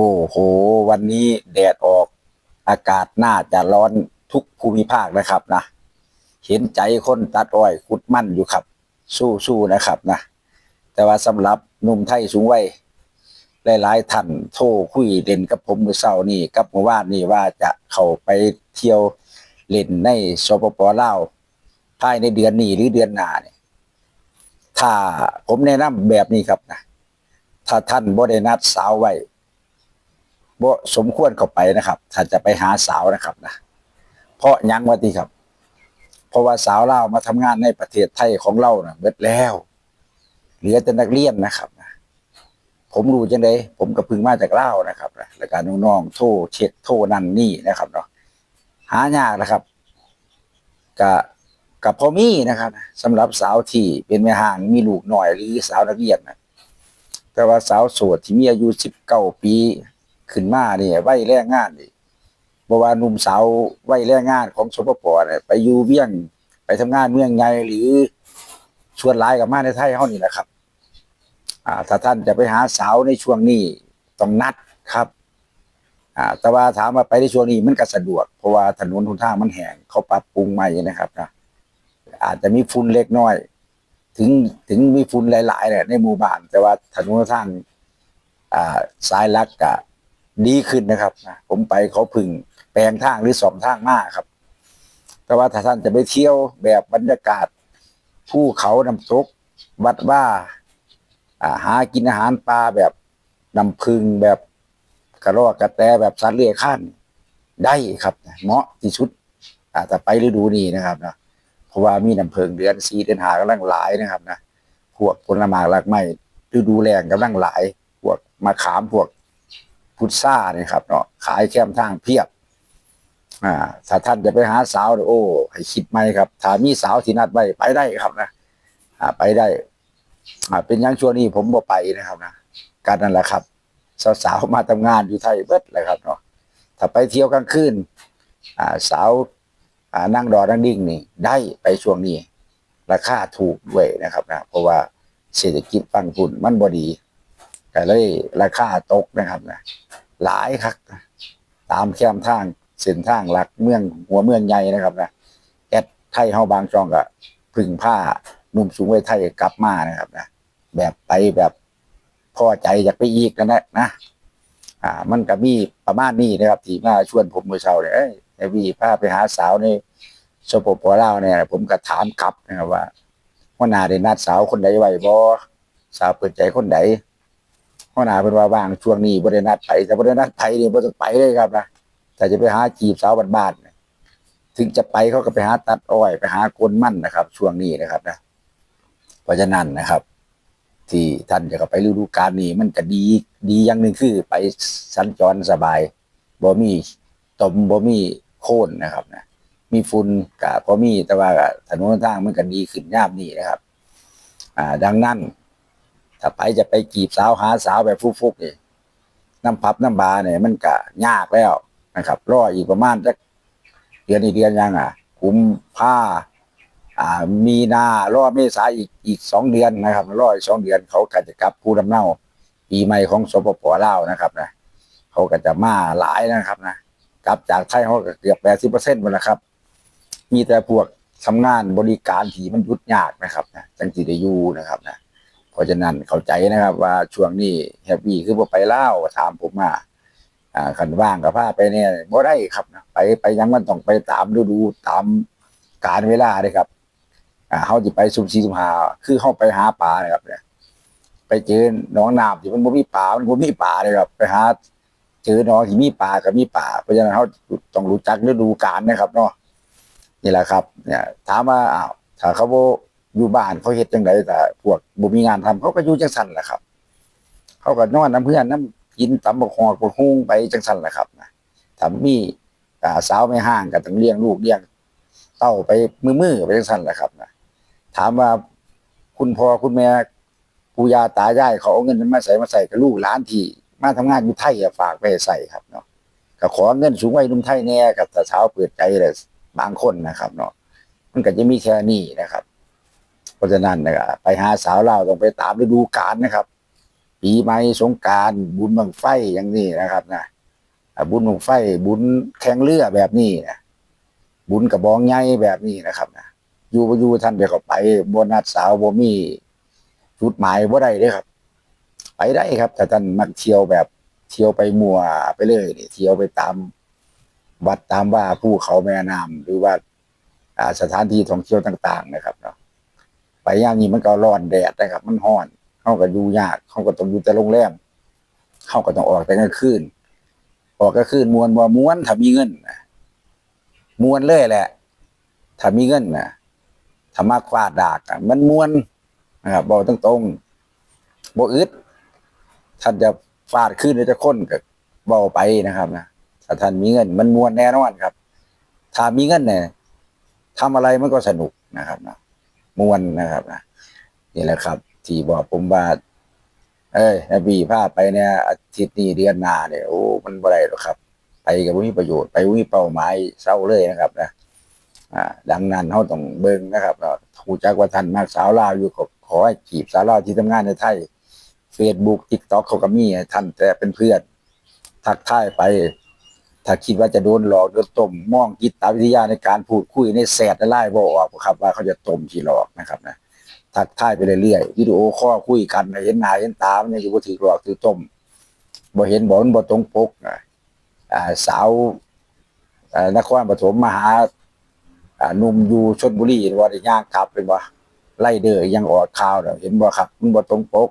อ้โห วันนี้แดดออก อากาศน่าจะร้อนทุกภูมิภาคนะครับนะ เห็นใจคนตัดอ้อยขุดมั่นอยู่ครับ สู้ๆนะครับนะ แต่ว่าสำหรับหนุ่มไทยสูงวัยหลายๆท่านโทรคุยเล่นกับผมเมื่อเช้านี่กับเมื่อวานนี่ว่าจะเข้าไปเที่ยวเล่นในสปปลาวภายในเดือนนี้หรือเดือนหน้าเนี่ยถ้าผมแนะนำแบบนี้ครับนะ ถ้าท่านบ่ได้นัดสาวไว้ บ่สมควรเข้าไปนะครับ ถ้าจะไปหาสาวนะครับนะเพราะยังว่าติครับ เพราะว่าสาวเล่ามาทำงานในประเทศไทยของเรานะเบิดแล้วเหลือแต่นักเรียนนะครับนะผมรู้จังไดผมก็พึ่งมาจากเล่านะครับนะแล้วการน้องๆโทรเช็คโทรนั่นนี่นะครับเนาะหายากนะครับกับกับพ่อมี่นะครับสำหรับสาวที่เป็นแม่ห่างมีลูกหน่อยหรือสาวนักเรียนนะแต่ว่าสาวโสดที่มีอายุสิบเก้าปี ขึ้นมาเนี่ยวัยแรงงานนี่บว่าหนุ่มสาววัยแรงงานของสปปเนี่ยไปอยู่เวียงไปทำงานเมืองไงหรือชวนหลายกับมาในไทยเฮานี่แหละครับ อ่า ถ้าท่านจะไปหาสาวในช่วงนี้ต้องนัดครับ อ่า แต่ว่าถามว่าไปในช่วงนี้มันก็สะดวก เพราะว่าถนนทุนทางมันแห้งเขาปรับปรุงใหม่นะครับนะอาจจะมีฝุ่นเล็กน้อย ถึงถึงมีฝุ่นหลายๆเนี่ยในหมู่บ้าน แต่ว่าถนนทาง อ่าสายลักกะ ดีขึ้นนะครับนะผมไปเขาพึ่งแปลงทางหรือสองทางมากครับ แต่ว่าถ้าท่านจะไปเที่ยวแบบบรรยากาศภูเขาน้ำตกวัดว่าาหากินอาหารปลาแบบน้ำพึ่งแบบกระรอกกระแตแบบสัตว์เลื้อยคลานได้ครับเหมาะที่สุดอาจจะไปฤดูนี้นะครับนะเพราะว่ามีน้ำเพิงเดือนสีเดือนหากำลังหลายนะครับนะพวกผลไม้หลากไม้ฤดูแรงกำลังหลาย พวกมะขามพวก พุทราเนี่ยครับเนาะขายแคมทางเพียบ อ่า ถ้าท่านจะไปหาสาวเนี่ยโอ้ให้คิดไหมครับถ้ามีสาวที่นัดไว้ไปได้ครับนะอ่า ไปได้ อ่า เป็นยังช่วงนี้ผมบ่ไปนะครับนะการนั่นแหละครับสาวๆมาทำงานอยู่ไทยเบิดเลยครับเนาะถ้าไปเที่ยวกลางคืนอ่า สาวอ่านั่งดอนั่งดิ่งนี่ ได้ไปช่วงนี้ ราคาถูกด้วยนะครับนะเพราะว่าเศรษฐกิจปันผุ่นมันบดี ก็เลยราคาตกนะครับนะหลายครับตามแคมทางเส้นทางหลักเมืองหัวเมืองใหญ่นะครับนะแอดไทยเฮาบางจองก็พึ่งผ้าหนุ่มสูงไวัยไทยกลับมานะครับนะแบบไปแบบพอใจอยากไปอีกกันนะนะอ่า มันก็มีประมาณนี้นะครับที่มาชวนผมเมื่อเช้าเนี่ยเอ้ยไอ้วีพาไปหาสาวในสปปลาวเนี่ย ผมก็ถามกลับนะครับว่าหัวหน้าได้นัดสาวคนใดไว้บ่สาวเปิดใจคนใด หัวหน้าเป็นว่าว่างช่วงนี้บ่ได้นัดไปแต่บ่ได้นัดไปนี่บ่ต้องไปเลยครับนะแต่จะไปหาจีบสาวบ้านๆถึงจะไปเขาก็ไปหาตัดอ้อย ไปหาโกนมั่นนะครับ ช่วงนี้นะครับนะเพราะฉะนั้นนะครับ ที่ท่านจะไปฤดูกาลนี้มันก็ดีดีอย่างหนึ่งคือไปสัญจรสบายบ่มีตมบ่มีโค่นนะครับนะมีฝุ่นกะพอมีแต่ว่าถนนทางมันก็ดีขึ้นยามนี้นะครับ อ่า ดังนั้น ถ้าไปจะไปกีบสาวหาสาวแบบฟุกๆนี่น้ำพับน้ำบาเนี่ยมันก็ยากแล้วนะครับ รออีกประมาณสักเดือนอีกเดือนยังอะกุมผ้า อ่า มีนารอเมษาอีกอีกสองเดือนนะครับรออีกสองเดือนเขาก็จะกลับภูลำเนาปีใหม่ของสปปลาวนะครับนะเขาก็จะมาหลายนะครับนะกลับจากไทยเขาเกือบแปดสิบเปอร์เซ็นต์หมดแล้วครับ มีแต่พวกทำงานบริการที่มันยุดยากนะครับนะจังสิได้ยูนะครับนะ เพราะฉะนั้นเข้าใจนะครับ ว่าช่วงนี้แฮปปี้คือบ่ไปเล่าถามผมมาอ่าคันว่างกับพาไปเนี่ยบ่ได้ครับนะไปไปยังมันต้องไปตามฤดูตามการเวลาเลยครับ อ่าเขาจะไปซุ่มซีซุ่มหาคือเขาไปหาปลานะครับเนี่ยไปเจอหนองน้ำที่มันบ่มีปลามันบ่มีปลาเลยครับ ไปหาเจอหนองที่มีปลากับมีปลาเพราะฉะนั้นเขาต้องรู้จักฤดูกาลนะครับเนาะนี่แหละครับ เนี่ย ถามว่าอ้าวถ้าเขาบ่ อยู่บ้านเขาเฮ็ดจังไดแต่พวกบ่มีงานทำเขาก็อยู่จังซั่นแหละครับ เขาก็นอนน้ำเพื่อนน้ำกินตำบักฮอกบักฮุ้งไปจังซั่นแหละครับนะถ้ามีอ่าสาวไม่ห้างก็ต้องเลี้ยงลูกเลี้ยงเต้าไปมือๆไปจังซั่นแหละครับนะถามว่าคุณพ่อคุณแม่ปู่ย่าตายายเขาเอาเงินมาใส่มาใส่กับลูกหลานที่มาทำงานอยู่ไทยอะฝากไปใส่ครับเนาะก็ขอเงินสูงวัยหนุ่มไทยแน่กับตาเช้าเปิดใจเลยบางคนนะครับ เนาะมันก็จะมีแค่นี้นะครับ เพราะฉะนั้นนะครับไปหาสาวเราต้องไปตามฤดูกาลนะครับ ปีใหม่สงการบุญบังไฟอย่างนี้นะครับนะบุญบังไฟ บุญแข่งเรือแบบนี้นะบุญกระบองใหญ่แบบนี้นะครับนะอยู่บ่อยู่ท่านไปก็ไปบนนัดสาวบ่มีจุดหมายบ่ได้เด้อครับ ไปได้ครับแต่ท่านมักเที่ยวแบบเที่ยวไปมัวไปเลยนี่เที่ยวไปตามวัดตามว่าภูเขาแม่น้ำหรือว่าสถานที่ท่องเที่ยวต่าง ๆ นะครับเนาะ ไปอย่างนี้มันก็ร้อนแดดนะครับ มันร้อนเขาก็อยู่ยากเขาก็ต้องอยู่แต่โรงแรมเขาก็ต้องออกแต่กลางคืนออกกลางคืนมวนบ่ม้วนถ้ามีเงินนะมวนเลยแหละถ้ามีเงินนะถ้ามากฟาดดากมันมวนนะครับบอกตรงๆบ่อึดท่านจะฟาดขึ้นหรือจะค้นก็บบอไปนะครับนะถ้าท่านมีเงิน มันมวนแน่นอนครับ ถ้ามีเงินเนี่ยทำอะไรมันก็สนุกนะครับนะ มวนนะครับนะนี่แหละครับ ที่บอกผมว่า เอ้ยบีพาไปเนี่ยอาทิตย์นี้เดือนหน้าเนี่ยโอ้มันบ่ได้หรอกครับ ไปกับบ่มีประโยชน์ไปบ่มีเป้าหมายเศร้าเลยนะครับนะอ่า ดังนั้นเขาต้องเบิ่งนะครับเนาะรู้จักว่าท่านมากสาวลาวอยู่ก็ขอให้จีบสาวลาวที่ทำงานในไทย Facebook TikTok เขาก็มีท่านแต่เป็นเพื่อนทักทายไป ถ้าคิดว่าจะโดนหลอกโดนต้มมองจิตาวิทยาในการพูดคุยในแสดไล่บ่ออกครับ ว่าเขาจะต้มที่หลอกนะครับนะทักทายไปเรื่อยๆวิดีโอข้อคุยกันเห็นหน้าเห็นตามันยังอยู่บ่ถือหลอกถือต้มบ่เห็นบ่นบ่ตรงปกอ่าสาวอ่านครปฐมมหาอ่าหนุ่มอยู่ชลบุรีว่าได้ย่างกลับเป็นบ่าไล่เด้อยังออกข่าวเห็นบ่ครับมันบ่ตรงปก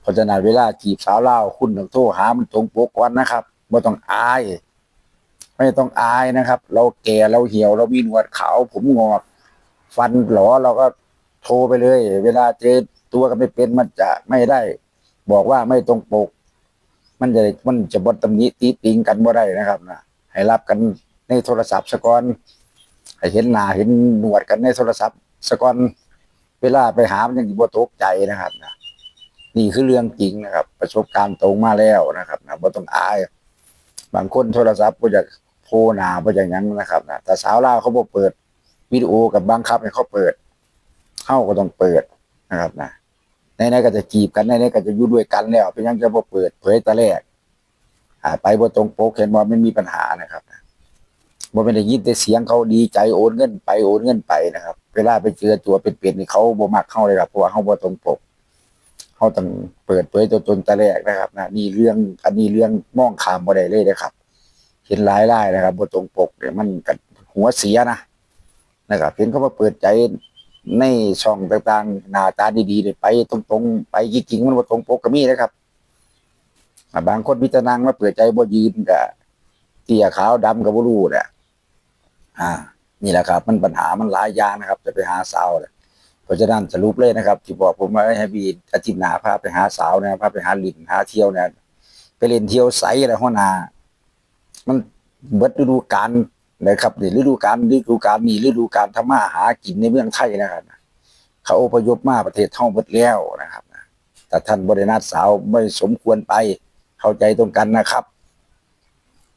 เพราะฉะนั้นเวลาจีบสาวเล่าคุณต้องโทรหามันตรงปกก่อนนะครับบ่ต้องอาย ไม่ต้องอายนะครับ เราแก่เราเหี่ยวเรามีหนวดขาวผมงอกฟันหลอเราก็โทรไปเลย เวลาเจอตัวกันไม่เป็นมันจะไม่ได้ บอกว่าไม่ตรงปก มันจะมันจะบดตำหนิตีติงกันบ่ได้นะครับนะให้รับกันในโทรศัพท์สกอนให้เห็นหน้าเห็นหนวดกันในโทรศัพท์สกอนเวลาไปหามันยังบ่ตกใจนะครับนะนี่คือเรื่องจริงนะครับ ประสบการณ์ตรงมาแล้วนะครับนะบ่ต้องอาย บางคนโทรศัพท์ก็จะ โพนาบ่อย่างนั้นนะครับนะแต่สาวลาวเขาบ่เปิดวิดีโอกับบังคับให้เขาเปิดเข้าก็ต้องเปิดนะครับนะในในๆก็จะจีบกันในในๆก็จะยู่ด้วยกันแล้วเป็นยังจะบ่เปิด เผยต่แรกอ่าไปบ่ตรงปกเห็นว่ามันมีปัญหานะครับนะบ่เป็นได้ยินแต่เสียงเขาดีใจโอนเงินไปโอนเงินไปนะครับ เวลาไปเจอตัวเป็นๆนี่เขาบ่มักเข้าเลยครับเพราะว่าเขาบ่ตรงปกเขาต้องเปิดเผยตัวตนแต่แรกนะครับนะนี่เรื่องอันนี้เรื่องมองข้ามบ่ได้เลยนะครับ เห็นหลายรายนะครับบนตรงปกเนี่ยมันกับหัวเสียนะนะครับเห็นเขามาเปิดใจในช่องต่างๆหน้าตาดีๆเนี่ยไปตรงๆ ไปจริงๆมันบ่ตรงปกก็มีนะครับบางคนพิจารณามาเปิดใจบ่ยืนกับเตี้ยขาวดำกับบ่รู้เนี่ยอ่า นี่แหละครับ มันปัญหามันหลายอย่างนะครับ จะไปหาสาวเนี่ยเพราะฉะนั้นสรุปเลยนะครับ ที่บอกผมว่าให้บีอาทิตย์หนาพาไปหาสาวนะพาไปหาลินหาเที่ยวเนี่ยไปเล่นเที่ยวไสอะไรหัวหน้า มันเบิดฤดูกาลนะครับเนี่ฤดูกาลฤดูกาลมีฤดูกาลทำมาหากินในเมืองไทยนะครับเขาอพยพมาประเทศท่าเบิดแล้วนะครับแต่ท่านบริณาสาวไม่สมควรไปเข้าใจตรงกันนะครับ